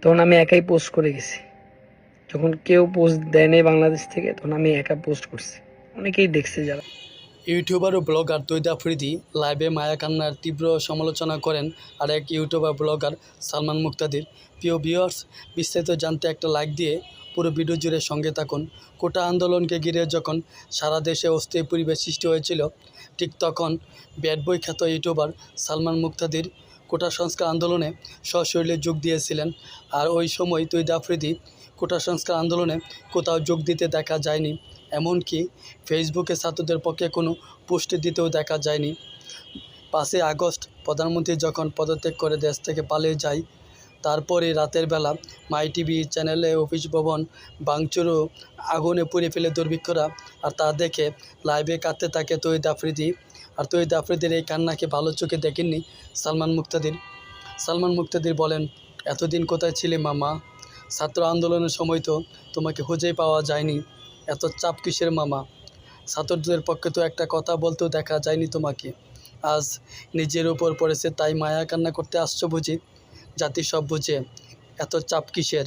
তখন আমি একাই পোস্ট করে গেছি। যখন কেউ পোস্ট দেয় নাই বাংলাদেশ থেকে, তখন আমি একা পোস্ট করছি। অনেকেই দেখছে যারা। ইউটিউবার ও ব্লগার তৈদা আফ্রিদি লাইভে মায়া কান্নার তীব্র সমালোচনা করেন আর এক ইউটিউবার ব্লগার সালমান মুক্তাদির। প্রিয় ভিউয়ার্স বিস্তারিত জানতে একটা লাইক দিয়ে পুরো ভিডিও জুড়ে সঙ্গে থাকুন। কোটা আন্দোলনকে ঘিরে যখন সারা দেশে অস্থির পরিবেশ সৃষ্টি হয়েছিল, ঠিক তখন ব্যাড বই খ্যাত ইউটিউবার সালমান মুক্তাদির কোটা সংস্কার আন্দোলনে সশরীরে যোগ দিয়েছিলেন। আর ওই সময় তৈদা আফ্রিদি কোটা সংস্কার আন্দোলনে কোথাও যোগ দিতে দেখা যায়নি, এমনকি ফেসবুকে ছাত্রদের পক্ষে কোনো পুষ্টি দিতেও দেখা যায়নি। পাঁচই আগস্ট প্রধানমন্ত্রী যখন পদত্যাগ করে দেশ থেকে পালিয়ে যায়, তারপরে রাতের বেলা মাই টিভি চ্যানেলে অফিস ভবন ও আগুনে পুড়ে ফেলে দুর্ভিক্ষরা, আর তা দেখে লাইভে কাঁদতে থাকে তৈদ আফ্রিদি। আর তৈদ আফ্রিদির এই কান্নাকে ভালো চোখে দেখেননি, সালমান মুক্তাদির? সালমান মুক্তাদির বলেন, এতদিন কোথায় ছিলে মামা? ছাত্র আন্দোলনের সময় তো তোমাকে খুঁজেই পাওয়া যায়নি। এত চাপ কিসের মামা? ছাত্রদের পক্ষে তো একটা কথা বলতেও দেখা যায়নি তোমাকে। আজ নিজের উপর পড়েছে, তাই মায়া কান্না করতে আসছো বুঝি? জাতি সব বুঝে, এত চাপ কিসের?